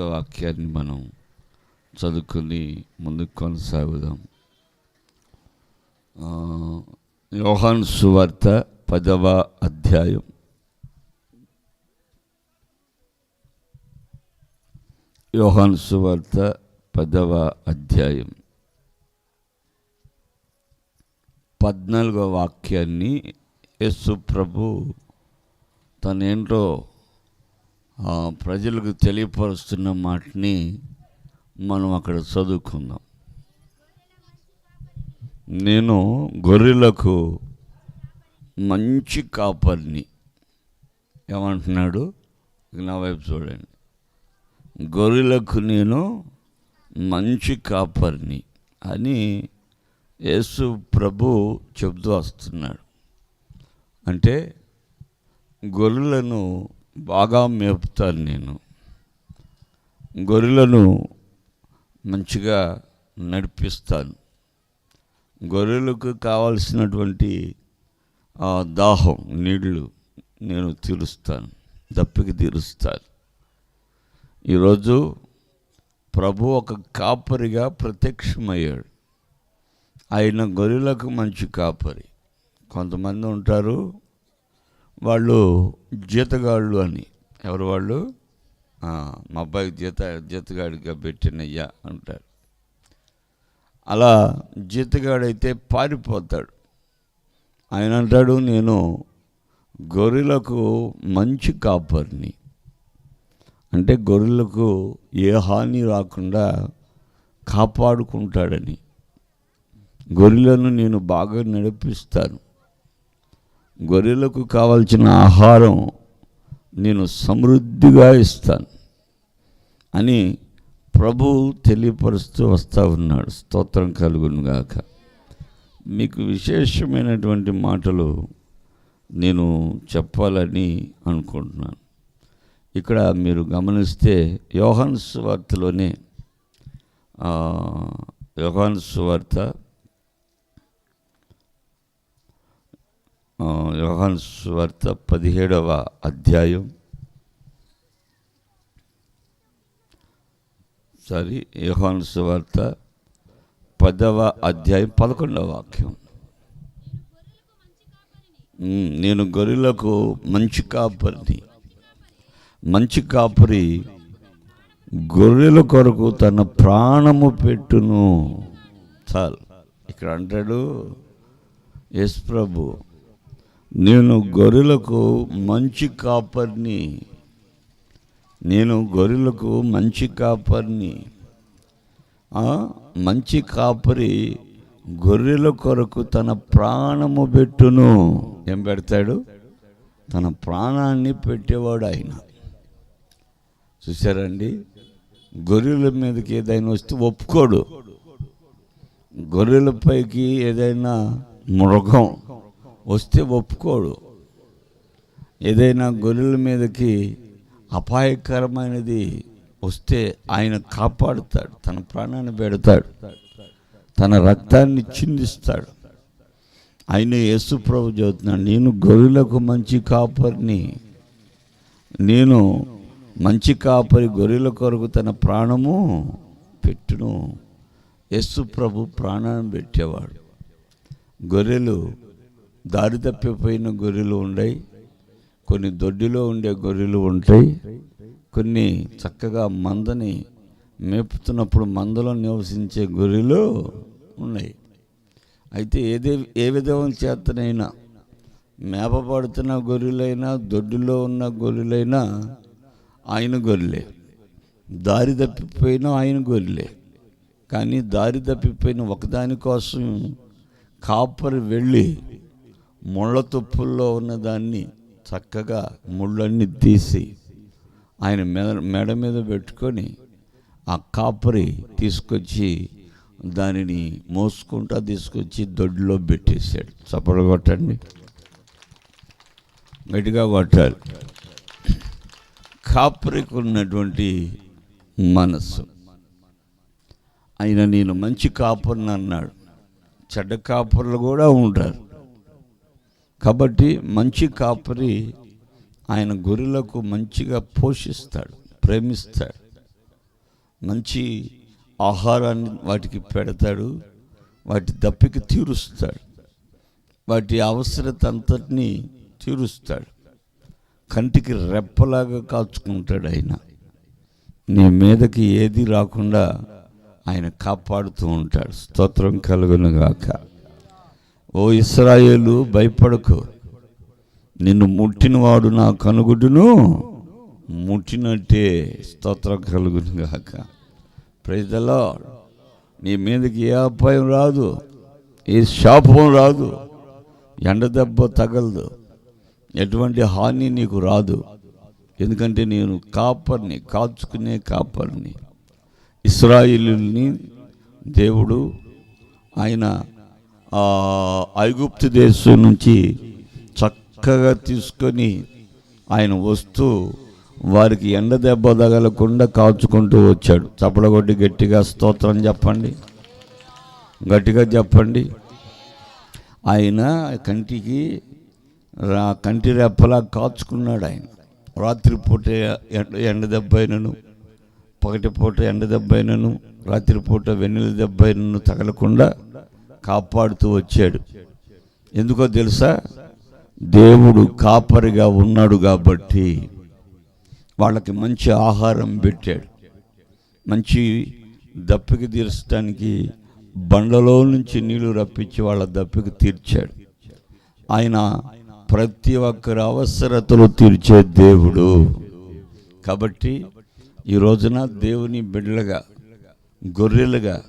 వాక్యాన్ని మనం చదువుకుని ముందుకు కొనసాగుదాం. యోహాన్ సువార్త పదవ అధ్యాయం. యోహాన్ సువార్త పదవ అధ్యాయం. పద్నాలుగో వాక్యాన్ని యేసు ప్రభు తనేంటో ప్రజలకు తెలియపరుస్తున్న మాటని మనం అక్కడ చదువుకుందాం. నేను గొర్రెలకు మంచి కాపర్ని. ఏమంటున్నాడు? నా వైపు చూడండి. గొర్రెలకు నేను మంచి కాపర్ని అని యేసు ప్రభు చెబుతూ వస్తున్నాడు. అంటే గొర్రెలను బాగా మేపుతాను నేను. గొర్రెలను మంచిగా నడిపిస్తాను. గొర్రెలకు కావాల్సినటువంటి ఆ దాహం నీళ్ళు నేను తీరుస్తాను దప్పికి తీరుస్తాను. ఈరోజు ప్రభు ఒక కాపరిగా ప్రత్యక్షమయ్యాడు. ఆయన గొర్రెలకు మంచి కాపరి. కొంతమంది ఉంటారు వాళ్ళు జీతగాళ్ళు అని. ఎవరు వాళ్ళు? మా అబ్బాయికి జీత జీతగాడిగా పెట్టినయ్యా అంటారు. అలా జీతగాడైతే పారిపోతాడు. ఆయన అంటాడు నేను గొర్రెలకు మంచి కాపర్ని. అంటే గొర్రెలకు ఏ హాని రాకుండా కాపాడుకుంటాడని. గొర్రెలను నేను బాగా నడిపిస్తాను. గొర్రెలకు కావాల్సిన ఆహారం నేను సమృద్ధిగా ఇస్తాను అని ప్రభు తెలియపరుస్తూ వస్తూ ఉన్నాడు. స్తోత్రం కలుగును గాక. మీకు విశేషమైనటువంటి మాటలు నేను చెప్పాలని అనుకుంటున్నాను. ఇక్కడ మీరు గమనిస్తే యోహాన్ వార్తలోనే ఆ, వార్త సువార్త ఆ, యోహాన్ స్వార్త పదిహేడవ అధ్యాయం. సారీ యోహాన్ స్వార్త పదవ అధ్యాయం పదకొండవ వాక్యం. నేను గొర్రెలకు మంచి కాపరిని. మంచి కాపరి గొర్రెల కొరకు తన ప్రాణము పెట్టును. చాలు. ఇక్కడ అంటాడు యశ్ ప్రభు నేను గొర్రెలకు మంచి కాపర్ని. నేను గొర్రెలకు మంచి కాపర్ని. మంచి కాపరి గొర్రెల కొరకు తన ప్రాణము పెట్టును. ఏం పెడతాడు? తన ప్రాణాన్ని పెట్టేవాడు ఆయన. చూసారండి గొర్రెల మీదకి ఏదైనా వస్తే ఒప్పుకోడు. గొర్రెలపైకి ఏదైనా మృగం. వస్తే ఒప్పుకోడు. ఏదైనా గొర్రెల మీదకి అపాయకరమైనది వస్తే ఆయన కాపాడుతాడు తన ప్రాణాన్ని పెడతాడు తన రక్తాన్ని చిందిస్తాడు. ఆయన యేసు ప్రభు చెబుతున్నాడు నేను గొర్రెలకు మంచి కాపరిని నేను మంచి కాపరి గొర్రెల కొరకు తన ప్రాణము పెట్టును. యేసు ప్రభు ప్రాణాన్ని పెట్టేవాడు. గొర్రెలు దారి తప్పిపోయిన గొర్రెలు ఉన్నాయి కొన్ని దొడ్డిలో ఉండే గొర్రెలు ఉంటాయి. కొన్ని చక్కగా మందని మేపుతున్నప్పుడు మందలో నివసించే గొర్రెలు ఉన్నాయి. అయితే ఏదే ఏ విధమైన చేతనైనా మేపబడుతున్న గొర్రెలైనా దొడ్డిలో ఉన్న గొర్రెలైనా ఆయన గొర్రెలే. దారి తప్పిపోయినా ఆయన గొర్రెలే. కానీ దారి తప్పిపోయిన ఒకదాని కోసం కాపరి వెళ్ళి ముళ్ళ తుప్పుల్లో ఉన్నదాన్ని చక్కగా ముళ్ళన్నీ తీసి ఆయన మెడ మెడ మీద పెట్టుకొని ఆ కాపరి తీసుకొచ్చి దానిని మోసుకుంటా తీసుకొచ్చి దొడ్లో పెట్టేశాడు. చప్పలు కొట్టండి. గట్టిగా కొట్టాలి. కాపరికి ఉన్నటువంటి మనస్సు ఆయన నేను మంచి కాపురిని అన్నాడు. చెడ్డ కాపర్లు కూడా ఉంటారు. కాబట్టి మంచి కాపరి ఆయన గొర్రెలకు మంచిగా పోషిస్తాడు ప్రేమిస్తాడు. మంచి ఆహారాన్ని వాటికి పెడతాడు వాటి దప్పికి తీరుస్తాడు వాటి అవసరత అంతటినీ తీరుస్తాడు. కంటికి రెప్పలాగా కాచుకుంటాడు ఆయన. నీ మీదకి ఏది రాకుండా ఆయన కాపాడుతూ ఉంటాడు. స్తోత్రం కలుగునుగాక ఓ ఇస్రాయేలు భయపడకు. నిన్ను ముట్టినవాడు నా కనుగుడును ముట్టినట్టే స్తోత్రం కలుగునుగాక ప్రజలో నీ మీదకి ఏ అపాయం రాదు ఏ శాపం రాదు ఎండ దెబ్బ తగలదు ఎటువంటి హాని నీకు రాదు. ఎందుకంటే నేను కాపర్ని కాచుకునే కాపర్ని. ఇస్రాయిలుని దేవుడు ఆయన ఐగుప్తు దేశం నుంచి చక్కగా తీసుకొని ఆయన వస్తూ వారికి ఎండ దెబ్బ తగలకుండా కాచుకుంటూ వచ్చాడు. చప్పడగొట్టి గట్టిగా స్తోత్రం చెప్పండి. గట్టిగా చెప్పండి. ఆయన కంటికి రా కంటి రెప్పలా కాచుకున్నాడు ఆయన. రాత్రిపూట ఎండ ఎండ దెబ్బైనను పగటిపూట ఎండ దెబ్బైనను రాత్రిపూట వెన్నెల దెబ్బైనను తగలకుండా కాపాడుతూ వచ్చాడు. ఎందుకో తెలుసా? దేవుడు కాపరిగా ఉన్నాడు కాబట్టి వాళ్ళకి మంచి ఆహారం పెట్టాడు. మంచి దప్పికి తీర్చడానికి బండలో నుంచి నీళ్ళు రప్పించి వాళ్ళ దప్పికి తీర్చాడు. ఆయన ప్రతి ఒక్కరి అవసరతలు తీర్చే దేవుడు. కాబట్టి ఈ రోజున దేవుని బిడ్డలుగా గొర్రెలుగా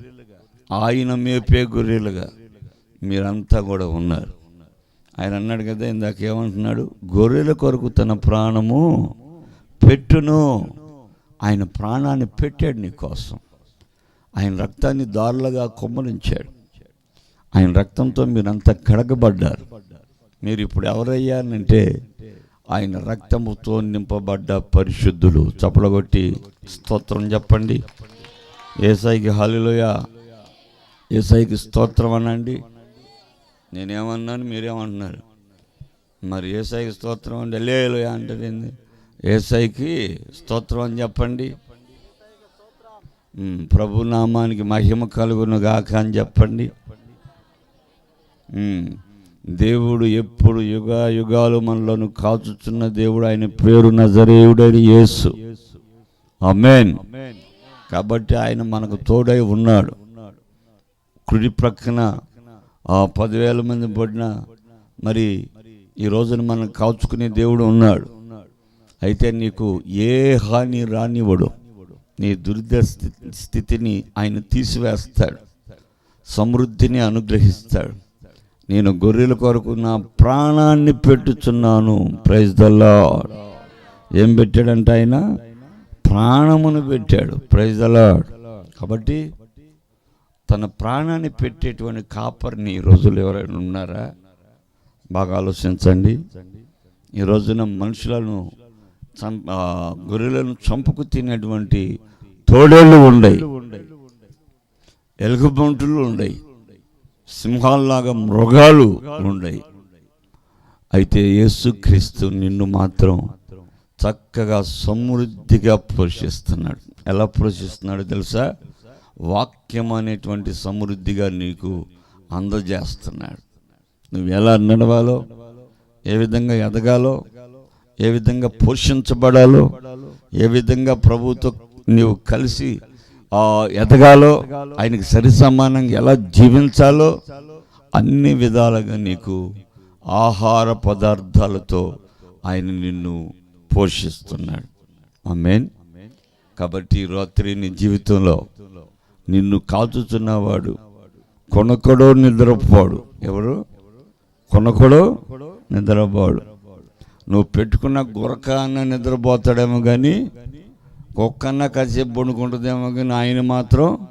ఆయన మేపే గొర్రెలుగా మీరంతా కూడా ఉన్నారు. ఆయన అన్నాడు కదా ఇందాక ఏమంటున్నాడు? గొర్రెల కొరకు తన ప్రాణము పెట్టును. ఆయన ప్రాణాన్ని పెట్టాడు నీకోసం ఆయన రక్తాన్ని దారులుగా కొమ్మరించాడు. ఆయన రక్తంతో మీరంతా కడగబడ్డారు. మీరు ఇప్పుడు ఎవరయ్యారంటే ఆయన రక్తముతో నింపబడ్డ పరిశుద్ధులు. చపలగొట్టి స్తోత్రం చెప్పండి. ఏసైకి హాలిలోయ ఏసైకి స్తోత్రం అనండి. నేనేమన్నాను? మీరేమంటున్నారు మరి ఏసైకి స్తోత్రం అంటే లేలోయ అంటే ఏంది? ఏసైకి స్తోత్రం అని చెప్పండి. ఉమ్, ప్రభు నామానికి మహిమ కలుగును గాక అని చెప్పండి. దేవుడు ఎప్పుడు యుగ యుగాలు మనలను కాచుచున్న దేవుడు. ఆయన పేరు నజరేయుడని యేసు. అమేన్ కాబట్టి ఆయన మనకు తోడై ఉన్నాడు. కుడి ప్రక్కన ఆ పదివేల మంది పడిన మరి ఈ రోజున మనం కాచుకునే దేవుడు ఉన్నాడు. అయితే నీకు ఏ హాని రానివ్వడు. నీ దురిద స్థితిని ఆయన తీసివేస్తాడు. సమృద్ధిని అనుగ్రహిస్తాడు. నేను గొర్రెల కొరకు నా ప్రాణాన్ని పెట్టుచున్నాను. ప్రైజ్ ద ఏం పెట్టాడంటే ఆయన? ప్రాణమును పెట్టాడు. ప్రైజ్ దల్లాడ్ కాబట్టి తన ప్రాణాన్ని పెట్టేటువంటి కాపర్ని ఈ రోజులు ఎవరైనా ఉన్నారా? బాగా ఆలోచించండి. ఈ రోజున మనుషులను చం గొర్రెలను చంపుకు తినేటువంటి తోడేళ్ళు ఉండయి. ఎలుగుబంటులు ఉండయి. సింహాల్లాగా మృగాలు ఉండయి. అయితే యేసుక్రీస్తు నిన్ను మాత్రం చక్కగా సమృద్ధిగా పోషిస్తున్నాడు. ఎలా పోషిస్తున్నాడు తెలుసా? వాక్యం అనేటువంటి సమృద్ధిగా నీకు అందజేస్తున్నాడు. నువ్వు ఎలా నడవాలో ఏ విధంగా ఎదగాలో ఏ విధంగా పోషించబడాలో ఏ విధంగా ప్రభుతో నీవు కలిసి ఎదగాలో ఆయనకి సరి సమానంగా ఎలా జీవించాలో అన్ని విధాలుగా నీకు ఆహార పదార్థాలతో ఆయన నిన్ను పోషిస్తున్నాడు. ఆమేన్. కాబట్టి రాత్రి నీ జీవితంలో నిన్ను కాచుచున్నవాడు కొనకడో నిద్రపోడు. ఎవరు? కొనకడో నిద్రపోడు. నువ్వు పెట్టుకున్న గురక అన్న నిద్రపోతాడేమో కానీ కుక్కన్న కాసేపు వండుకుంటుందేమో కానీ ఆయన మాత్రం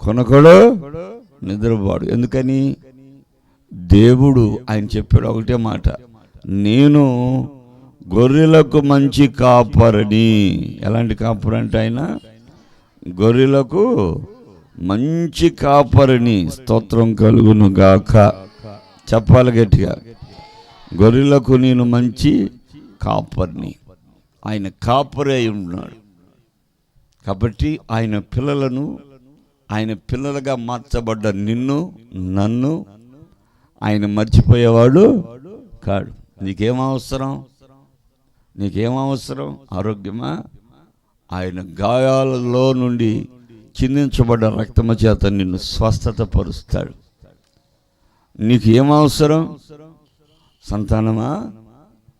కొనకడు నిద్రపోడు. ఎందుకని? దేవుడు ఆయన చెప్పాడు ఒకటే మాట. నేను గొర్రెలకు మంచి కాపరని. ఎలాంటి కాపరు అంటే ఆయన? గొర్రెలకు మంచి కాపరిని స్తోత్రం కలుగును గాక చెప్పాలి గట్టిగా. గొర్రెలకు నేను మంచి కాపర్ని. ఆయన కాపరి అయి ఉన్నాడు. కాబట్టి ఆయన పిల్లలను ఆయన పిల్లలుగా మార్చబడ్డ నిన్ను నన్ను ఆయన మర్చిపోయేవాడు కాడు. నీకేం అవసరం? నీకేం అవసరం? ఆరోగ్యమా? ఆయన గాయాలలో నుండి చిందించబడ్డ రక్తము చేత నిన్ను స్వస్థత పరుస్తాడు నీకు ఏం అవసరం? సంతానమా?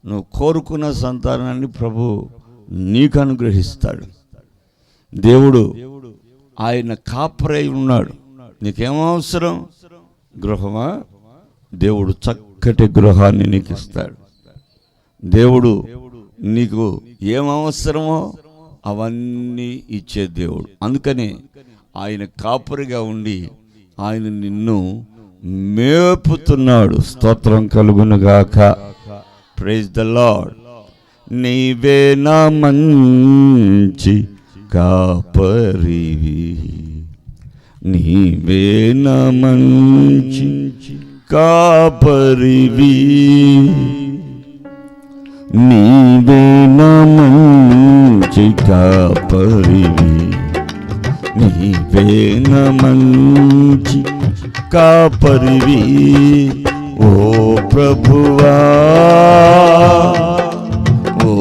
నువ్వు కోరుకున్న సంతానాన్ని ప్రభు నీకు అనుగ్రహిస్తాడు. దేవుడు ఆయన కాపరై ఉన్నాడు. నీకేం అవసరం? గృహమా? దేవుడు చక్కటి గృహాన్ని నీకు ఇస్తాడు దేవుడు నీకు ఏం అవసరమో అవన్నీ ఇచ్చే దేవుడు. అందుకనే ఆయన కాపరిగా ఉండి ఆయన నిన్ను మేపుతున్నాడు. స్తోత్రం కలుగునుగాక. ప్రైజ్ ద లార్డ్ నీవే నా మంచి కాపరివి నీవే నా మంచి కాపరివి నీ కాపరివి నీవే నా మంచి కాపరివి ఓ ప్రభువా. ఓ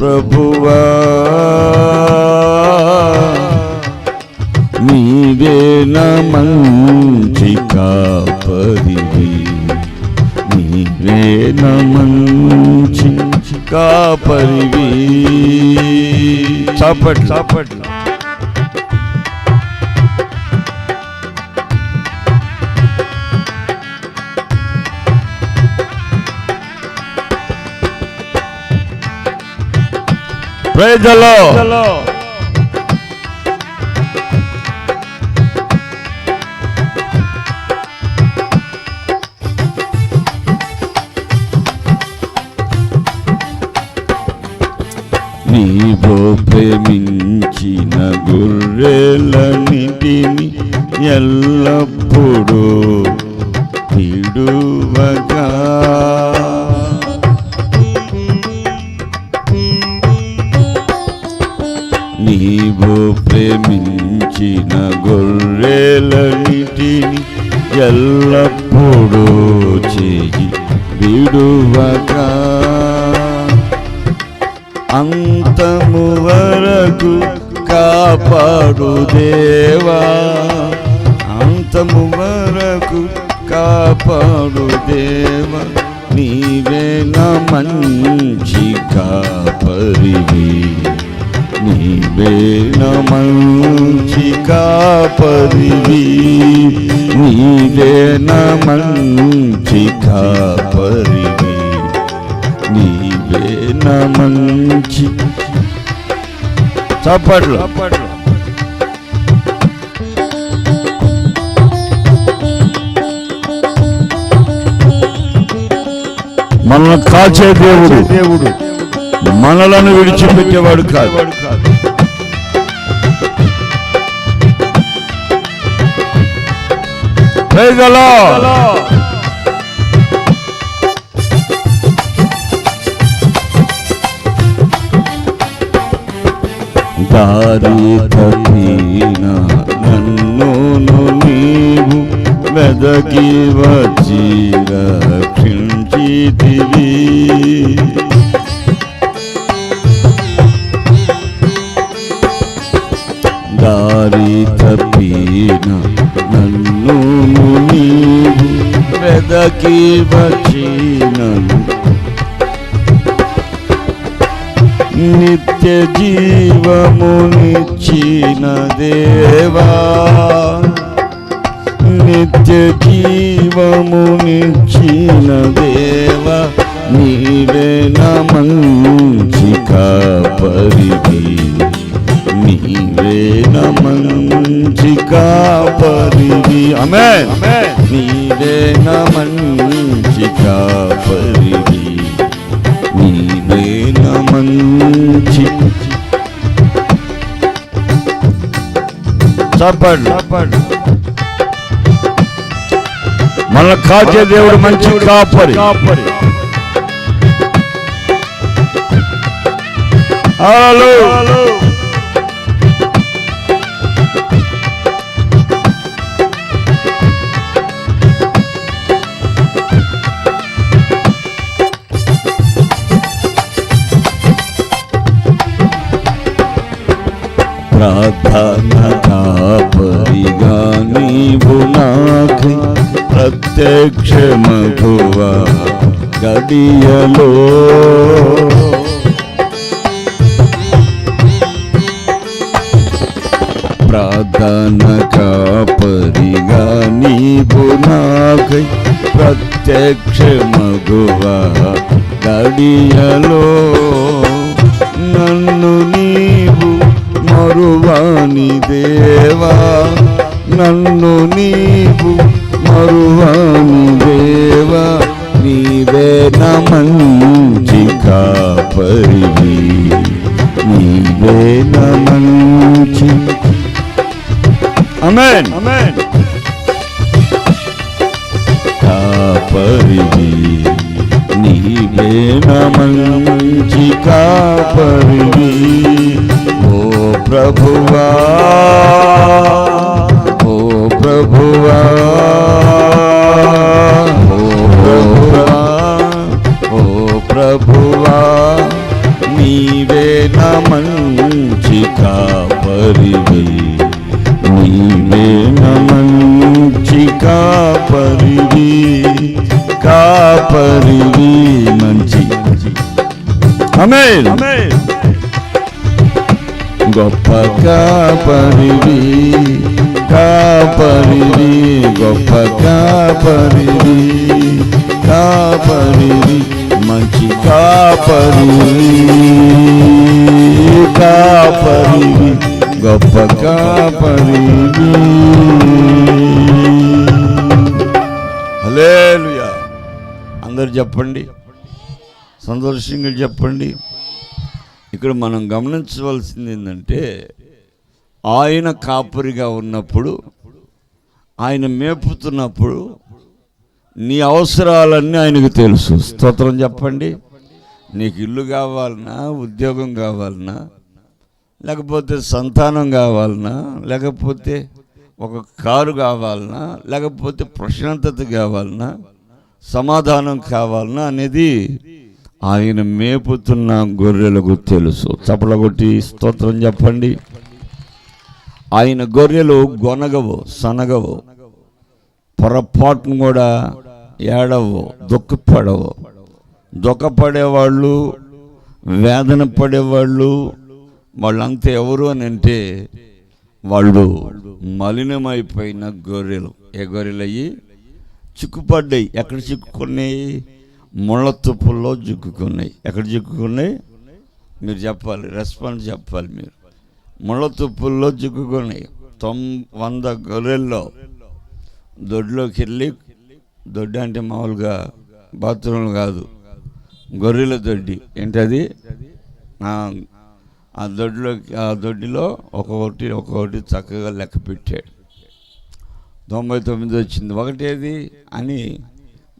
ప్రభువా. నీవేన మంచి కాపరివి నీవేన మంచి కాపరివి చాపట్ చాపట్ ప్రజలో செல்ல దేవా నీవే నా మంచి కాపరివి. నీవే నా మంచి కాపరివి. నీవే నా మంచి కాపరివి. నీవే నా మంచి చప్పట్లు మనల్ని కాచే దేవుడు. దేవుడు. మనలను విడిచిపెట్టేవాడు కాదు. దారి తప్పిన నన్ను నీవు వెదకి వచ్చి రక్షించితివి దారి తప్పిన నన్ను నీవు వెదకి వచ్చినను. నిత్య జీవమునిచ్చిన దేవా. నిత్య జీవమునిచ్చిన దేవా నీవే నా మంచి కాపరివి. నీవే నా మంచి కాపరివి. అమే నీవే నా మంచి కాపరివి. నీవే నా మంచి చెప్పండి చెప్పండి మన కాచే దేవుడు మంచి కాపరి प्रार्थना का परिगानी बुला నాకై ప్రత్యక్షమగువా గడియలో. ప్రార్థన కాపరిగా నీవు నాకై ప్రత్యక్ష ప్రత్యక్షమగువా గడియలో. నన్ను నీవు మరువాని దేవా నన్ను నీవు మరువాని దేవా నీవే నా మంచి కాపరివి. నీవే నా మంచి అమెన్ అమెన్ కాపరివి. నీవే నా మంచి కాపరివి. ఓ ప్రభువా అమేన్ గొప్ప కాపరివి కాపరివి గొప్ప కాపరివి కాపరివి మంచి కాపరివి కాపరివి గొప్ప కాపరివి హల్లెలూయా అందరు చెప్పండి. సంతోషంగా చెప్పండి. ఇక్కడ మనం గమనించవలసింది ఏంటంటే ఆయన కాపరిగా ఉన్నప్పుడు ఆయన మేపుతున్నప్పుడు నీ అవసరాలన్నీ ఆయనకు తెలుసు. స్తోత్రం చెప్పండి. నీకు ఇల్లు కావాలన్నా ఉద్యోగం కావాలన్నా లేకపోతే సంతానం కావాలన్నా లేకపోతే ఒక కారు కావాలన్నా లేకపోతే ప్రశాంతత కావాలన్నా సమాధానం కావాలన్నా అనేది ఆయన మేపుతున్న గొర్రెలకు తెలుసు. చపలగొట్టి స్తోత్రం చెప్పండి. ఆయన గొర్రెలు గొనగవు సనగవు. పొరపాటును కూడా ఏడవు దుఃఖపడవు దుఃఖపడేవాళ్ళు వేదన పడేవాళ్ళు వాళ్ళంతా ఎవరు అని అంటే వాళ్ళు మలినమైపోయిన గొర్రెలు. ఏ గొర్రెలు అయ్యి చిక్కుపడ్డాయి. ఎక్కడ చిక్కుకున్నాయి? ముళ్ళ తుప్పుల్లో చిక్కుకున్నాయి ఎక్కడ చిక్కుకున్నాయి మీరు చెప్పాలి రెస్పాన్స్ చెప్పాలి మీరు. ముళ్ళ తుప్పుల్లో తొం వంద గొర్రెల్లో. దొడ్లోకి వెళ్ళి దొడ్డు అంటే మామూలుగా బాత్రూమ్లు కాదు గొర్రెల దొడ్డి. ఏంటది? ఆ, ఆ దొడ్లో ఆ దొడ్డిలో ఒక్కొక్కటి ఒక్కొక్కటి చక్కగా లెక్క పెట్టాడు. తొంభై తొమ్మిది వచ్చింది. ఒకటేది అని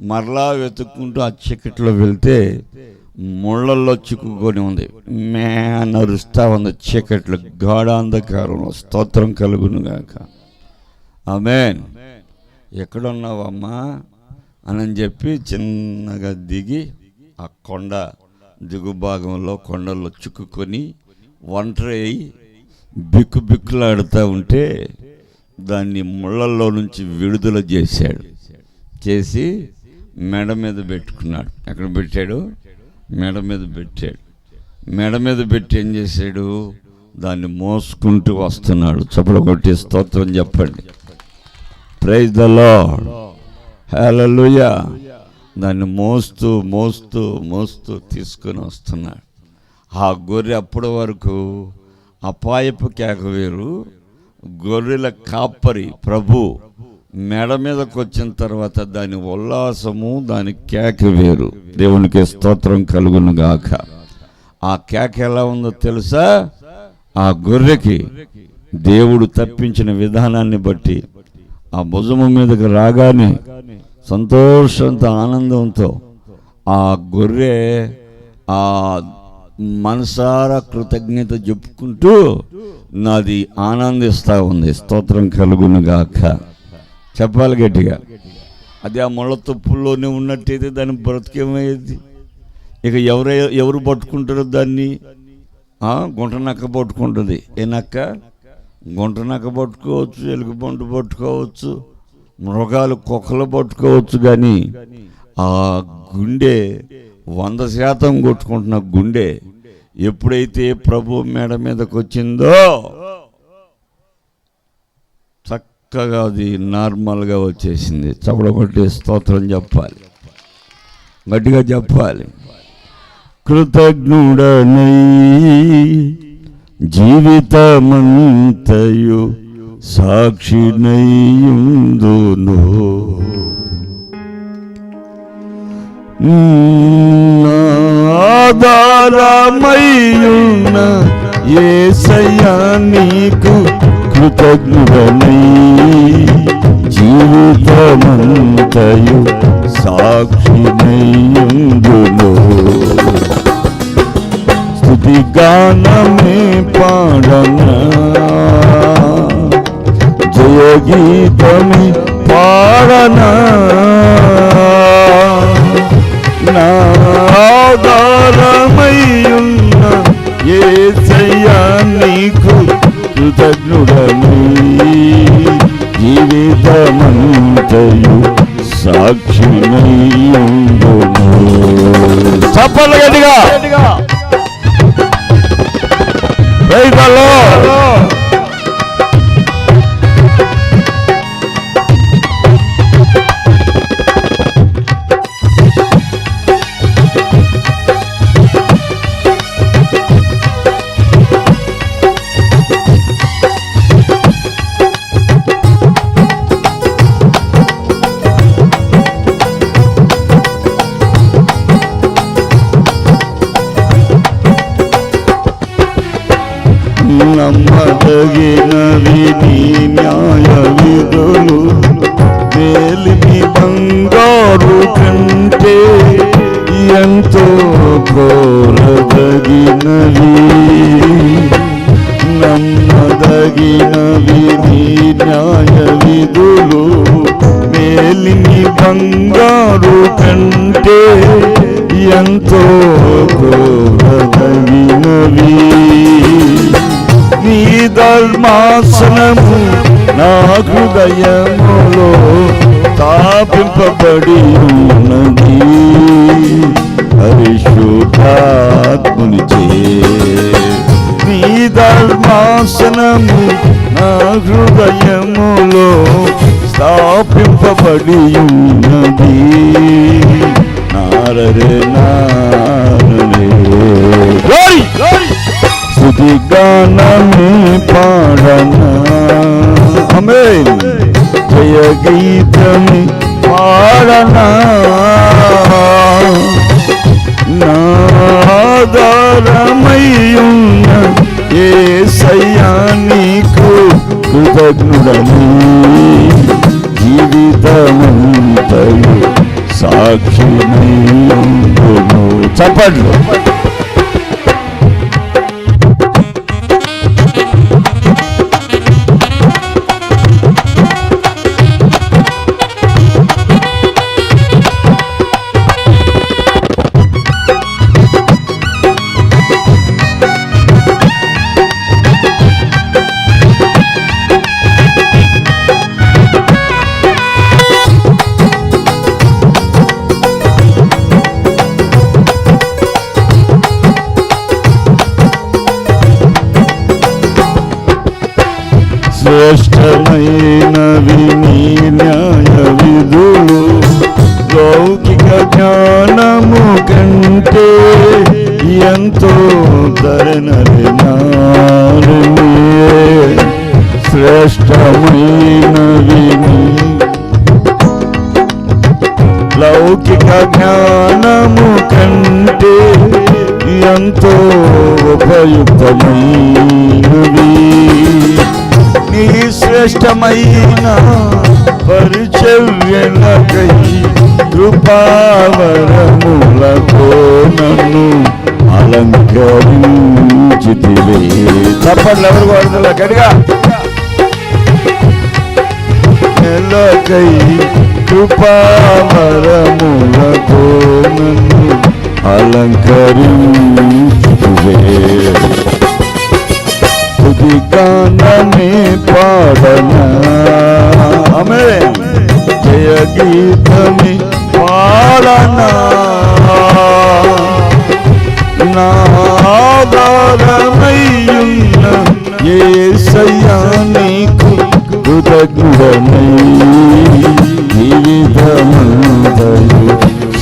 మరలా వెతుక్కుంటూ ఆ చీకట్లో వెళ్తే ముళ్ళల్లో చిక్కుకొని ఉంది. మే నరుస్తా ఉంది చీకట్లో. గాఢాంధకారంలో స్తోత్రం కలుగునుగాక. ఆమెన్. ఎక్కడున్నావమ్మా? అని చెప్పి చిన్నగా దిగి ఆ కొండ దిగు భాగంలో కొండల్లో చిక్కుకొని ఒంటరి అయి బిక్కు బిక్కులాడుతూ ఉంటే దాన్ని ముళ్ళల్లో నుంచి విడుదల చేశాడు. చేసి మెడ మీద పెట్టుకున్నాడు. ఎక్కడ పెట్టాడు? మెడ మీద పెట్టాడు. మెడ మీద పెట్టి ఏం చేశాడు? దాన్ని మోసుకుంటూ వస్తున్నాడు. చప్పుడు కొట్టి స్తోత్రం చెప్పండి. ప్రైజ్ ద లార్డ్ హల్లెలూయా దాన్ని మోస్తూ మోస్తూ మోస్తూ తీసుకొని వస్తున్నాడు. ఆ గొర్రె అప్పటి వరకు అపాయపు కేక వేరు గొర్రెల కాపరి ప్రభు. మెడ మీదకి వచ్చిన తర్వాత దాని ఉల్లాసము దాని కేక వేరు. దేవునికి స్తోత్రం కలుగును గాక ఆ కేక ఎలా ఉందో తెలుసా? ఆ గొర్రెకి దేవుడు తప్పించిన విధానాన్ని బట్టి ఆ భుజము మీదకి రాగానే సంతోషంతో ఆనందంతో ఆ గొర్రె ఆ మనసారా కృతజ్ఞత చెప్పుకుంటూ నాది ఆనందిస్తా ఉంది. స్తోత్రం కలుగును గాక చెప్పాలి గట్టిగా. అది ఆ ముళ్ళ తుప్పుల్లోనే ఉన్నట్టయితే దాని బ్రతికేమయ్యేది? ఇక ఎవరే ఎవరు పట్టుకుంటారో దాన్ని? గుంట నక్క పట్టుకుంటుంది. ఏ నక్క? గుంట నక్క పట్టుకోవచ్చు ఎలుగుబంటు పట్టుకోవచ్చు మృగాలు కుక్కలు పట్టుకోవచ్చు కానీ ఆ గుండె వంద శాతం కొట్టుకుంటున్న గుండె ఎప్పుడైతే ప్రభు మేడ మీదకి వచ్చిందో చక్కగా అది నార్మల్గా వచ్చేసింది. చపడగొట్టి స్తోత్రం చెప్పాలి. గట్టిగా చెప్పాలి. కృతజ్ఞుడనై జీవితమంతయు సాక్షినయ్యుందును ఆధారమయ్యున్న ఏసయ్యా నీకు కృతజ్ఞుడనై జీవితమంతయు సాక్షినయ్యుందును స్థుతి గానమే పాడన? జయ గీతమి పాడనా? నా ఆధారమయ్యున్న కృతజ్ఞుడని జీవితమంతయు సాక్షినయ్యుండును మేలిమి బంగారు కంటే ఎంతో కోరదగినవి నమ్మదగినవి నీ న్యాయ విధులు మేలిమి బంగారు కంటే ఎంతో కోరదగినవి నీ ధర్మాసనము నా హృదయములో స్థాపింపబడి ఉన్నది. పరిశుద్ధాత్ముని చే. నీ ధర్మాసనము నా హృదయములో స్థాపింపబడి ఉన్నది. నారరే నా గీతము పాడనా? నాదారమయ్యున్న ఏసయ్యా నీకు కృతజ్ఞుడని జీవితమంతయు సాక్షినయ్యుండును చప్పట్లు శ్రేష్టమైనవి నీ న్యాయ విధులు. లౌకిక జ్ఞానము కంటే ఎంతో ధరణి శ్రేష్టమైనవి లౌకిక జ్ఞానము కంటే ఎంతో ఉపయుక్తమైనవి. నీ శ్రేష్టమైన పరిచర్యలకై కృపావరములతో నన్ను అలంకరించితివే. చప్పట్లు ఎవరు వాడుతున్నా కడిగా. నెలకై కృపావరములతో నన్ను అలంకరించువే స్తుతి గానమే పాడనా? ఆమె జయ గీతమే పాడనా? నా ఆధారమయ్యున్న యేసయ్యా నీకు జీవితమంతయు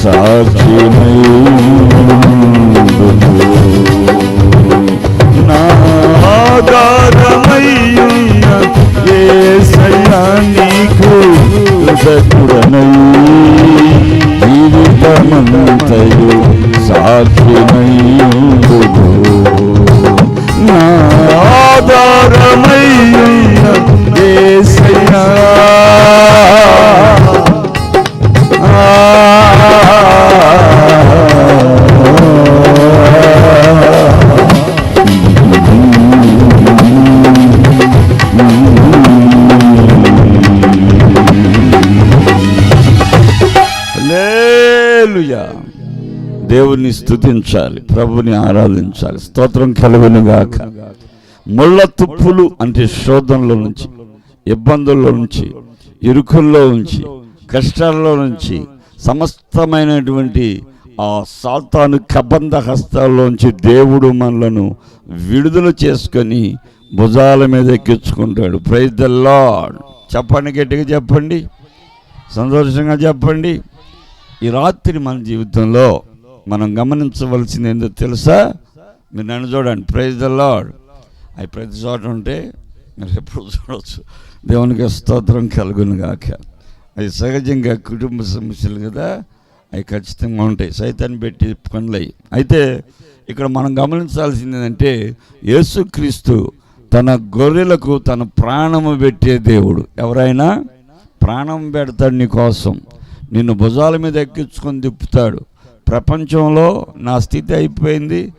సాక్షిమై దేవుని స్తుతించాలి ప్రభుని ఆరాధించాలి. స్తోత్రం కలుగునుగాక. ముళ్ళ తుప్పులు అంటే శోధనలో నుంచి ఇబ్బందుల్లో నుంచి ఇరుకుల్లో నుంచి కష్టాల్లో నుంచి సమస్తమైనటువంటి ఆ సాతాను కబంధ హస్తాల్లోంచి దేవుడు మనలను విడుదల చేసుకొని భుజాల మీద ఎక్కించుకుంటాడు. ప్రైజ్ ద లాడ్ చెప్పండి గట్టిగా చెప్పండి. సంతోషంగా చెప్పండి. ఈ రాత్రి మన జీవితంలో మనం గమనించవలసింది ఏంటో తెలుసా? మీరు నన్ను చూడండి. ప్రైజ్ ద లాడ్ అవి ప్రతి చోట ఉంటే మీరు ఎప్పుడు చూడవచ్చు దేవునికి స్తోత్రం కలుగును గాక. అవి సహజంగా కుటుంబ సమస్యలు కదా? అవి ఖచ్చితంగా ఉంటాయి. సైతాన్ని పెట్టి పనులయ్యి. అయితే ఇక్కడ మనం గమనించాల్సింది ఏంటంటే యేసుక్రీస్తు తన గొర్రెలకు తన ప్రాణము పెట్టే దేవుడు. ఎవరైనా? ప్రాణం పెడతాడు నీ కోసం. నిన్ను భుజాల మీద ఎక్కించుకొని తిప్పుతాడు. ప్రపంచంలో నా స్థితి అయిపోయింది.